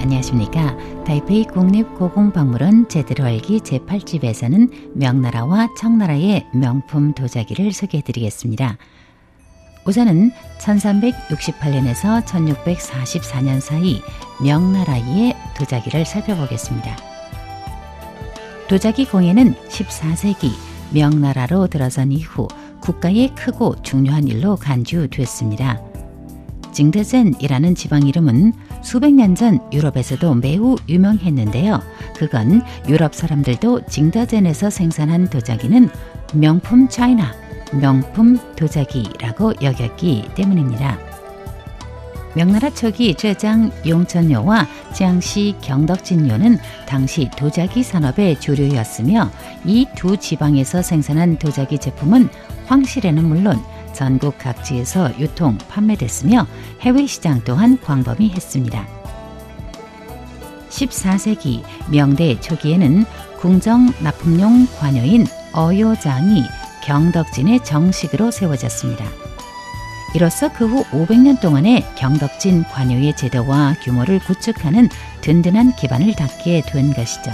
안녕하십니까. 타이페이 국립고궁박물원 제대로 알기 제8집에서는 명나라와 청나라의 명품 도자기를 소개해 드리겠습니다. 우선은 1368년에서 1644년 사이 명나라의 도자기를 살펴보겠습니다. 도자기 공예는 14세기 명나라로 들어선 이후 국가의 크고 중요한 일로 간주됐습니다. 징드젠이라는 지방 이름은 수백 년 전 유럽에서도 매우 유명했는데요. 그건 유럽 사람들도 징더젠에서 생산한 도자기는 명품 차이나, 명품 도자기라고 여겼기 때문입니다. 명나라 초기浙江 용천요와 지양시 경덕진요는 당시 도자기 산업의 주류였으며 이 두 지방에서 생산한 도자기 제품은 황실에는 물론 전국 각지에서 유통, 판매됐으며 해외 시장 또한 광범위했습니다. 14세기 명대 초기에는 궁정 납품용 관여인 어요장이 경덕진에 정식으로 세워졌습니다. 이로써 그 후 500년 동안의 경덕진 관여의 제도와 규모를 구축하는 든든한 기반을 닦게 된 것이죠.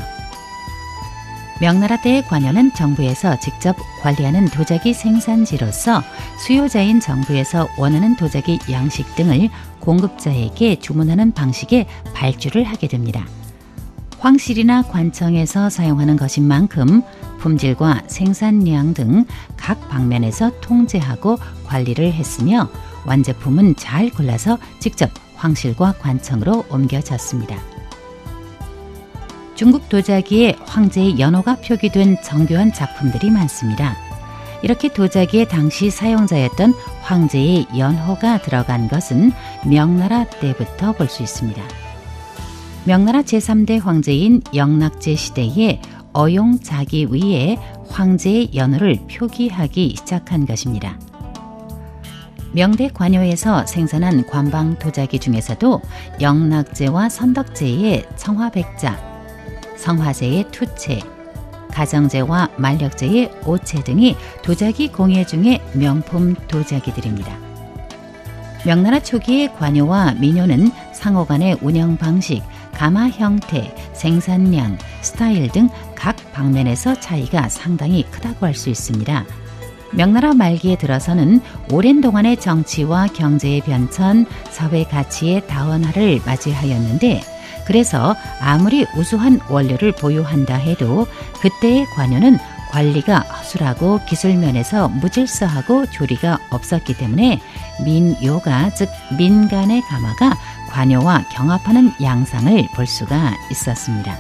명나라 때의 관여는 정부에서 직접 관리하는 도자기 생산지로서 수요자인 정부에서 원하는 도자기 양식 등을 공급자에게 주문하는 방식의 발주를 하게 됩니다. 황실이나 관청에서 사용하는 것인 만큼 품질과 생산량 등 각 방면에서 통제하고 관리를 했으며 완제품은 잘 골라서 직접 황실과 관청으로 옮겨졌습니다. 중국 도자기에 황제의 연호가 표기된 정교한 작품들이 많습니다. 이렇게 도자기의 당시 사용자였던 황제의 연호가 들어간 것은 명나라 때부터 볼 수 있습니다. 명나라 제3대 황제인 영락제 시대에 어용 자기 위에 황제의 연호를 표기하기 시작한 것입니다. 명대 관여에서 생산한 관방 도자기 중에서도 영락제와 선덕제의 청화백자, 성화제의 투채, 가정제와 만력제의 오채 등이 도자기 공예 중의 명품 도자기들입니다. 명나라 초기의 관여와 민요는 상호 간의 운영 방식, 가마 형태, 생산량, 스타일 등 각 방면에서 차이가 상당히 크다고 할 수 있습니다. 명나라 말기에 들어서는 오랜 동안의 정치와 경제의 변천, 사회 가치의 다원화를 맞이하였는데 그래서 아무리 우수한 원료를 보유한다 해도 그때의 관여는 관리가 허술하고 기술면에서 무질서하고 조리가 없었기 때문에 민요가 즉 민간의 가마가 관여와 경합하는 양상을 볼 수가 있었습니다.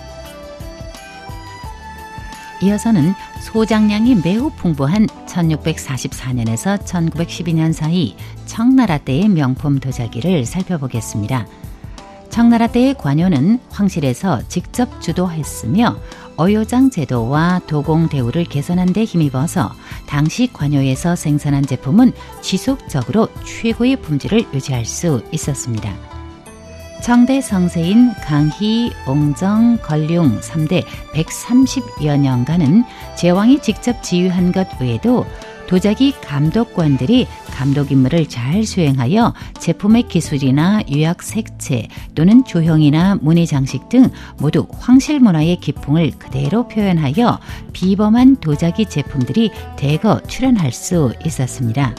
이어서는 소장량이 매우 풍부한 1644년에서 1912년 사이 청나라 때의 명품 도자기를 살펴보겠습니다. 청나라 때의 관여는 황실에서 직접 주도했으며 어요장 제도와 도공 대우를 개선한 데 힘입어서 당시 관여에서 생산한 제품은 지속적으로 최고의 품질을 유지할 수 있었습니다. 청대 성세인 강희, 옹정, 걸륭 3대 130여 년간은 제왕이 직접 지휘한 것 외에도 도자기 감독관들이 감독 임무를 잘 수행하여 제품의 기술이나 유약 색채 또는 조형이나 무늬 장식 등 모두 황실 문화의 기풍을 그대로 표현하여 비범한 도자기 제품들이 대거 출현할 수 있었습니다.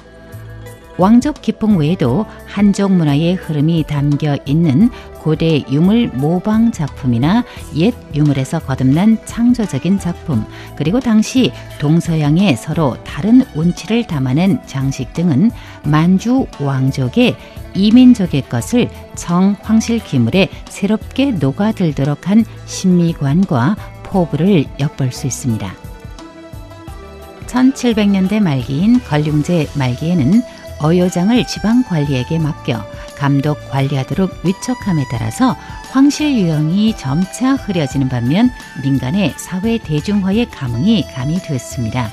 왕족 기풍 외에도 한족 문화의 흐름이 담겨 있는 고대 유물 모방 작품이나 옛 유물에서 거듭난 창조적인 작품, 그리고 당시 동서양의 서로 다른 운치를 담아낸 장식 등은 만주 왕족의 이민족의 것을 정황실 기물에 새롭게 녹아들도록 한 신미관과 포부를 엿볼 수 있습니다. 1700년대 말기인 걸륭제 말기에는 어요장을 지방 관리에게 맡겨 감독 관리하도록 위촉함에 따라서 황실 유형이 점차 흐려지는 반면 민간의 사회 대중화의 감흥이 가미되었습니다.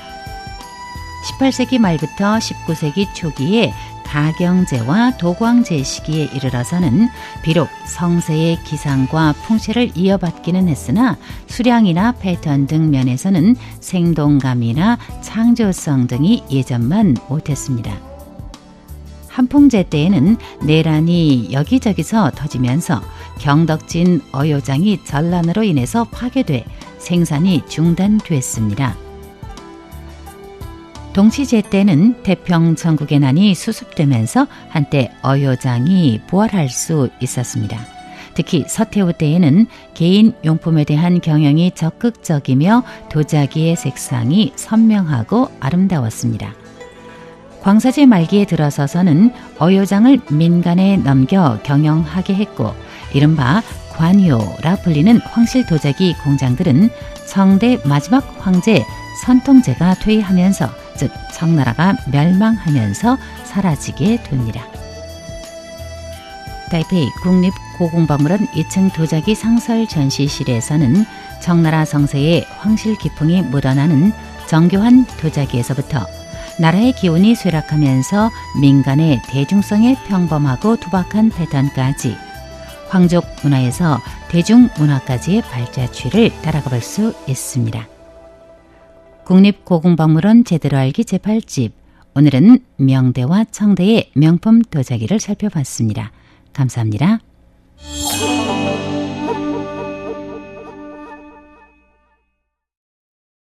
18세기 말부터 19세기 초기에 가경제와 도광제 시기에 이르러서는 비록 성세의 기상과 풍채를 이어받기는 했으나 수량이나 패턴 등 면에서는 생동감이나 창조성 등이 예전만 못했습니다. 한풍제 때에는 내란이 여기저기서 터지면서 경덕진 어요장이 전란으로 인해서 파괴돼 생산이 중단됐습니다. 동치제 때는 태평 전국의 난이 수습되면서 한때 어요장이 부활할 수 있었습니다. 특히 서태후 때에는 개인 용품에 대한 경영이 적극적이며 도자기의 색상이 선명하고 아름다웠습니다. 광사제 말기에 들어서서는 어요장을 민간에 넘겨 경영하게 했고 이른바 관요라 불리는 황실 도자기 공장들은 청대 마지막 황제 선통제가 퇴위하면서 즉 청나라가 멸망하면서 사라지게 됩니다. 타이페이 국립고궁박물원 2층 도자기 상설 전시실에서는 청나라 성세의 황실 기풍이 묻어나는 정교한 도자기에서부터 나라의 기운이 쇠락하면서 민간의 대중성에 평범하고 투박한 패턴까지 황족 문화에서 대중 문화까지의 발자취를 따라가 볼 수 있습니다. 국립고궁박물원 제대로 알기 제8집 오늘은 명대와 청대의 명품 도자기를 살펴봤습니다. 감사합니다.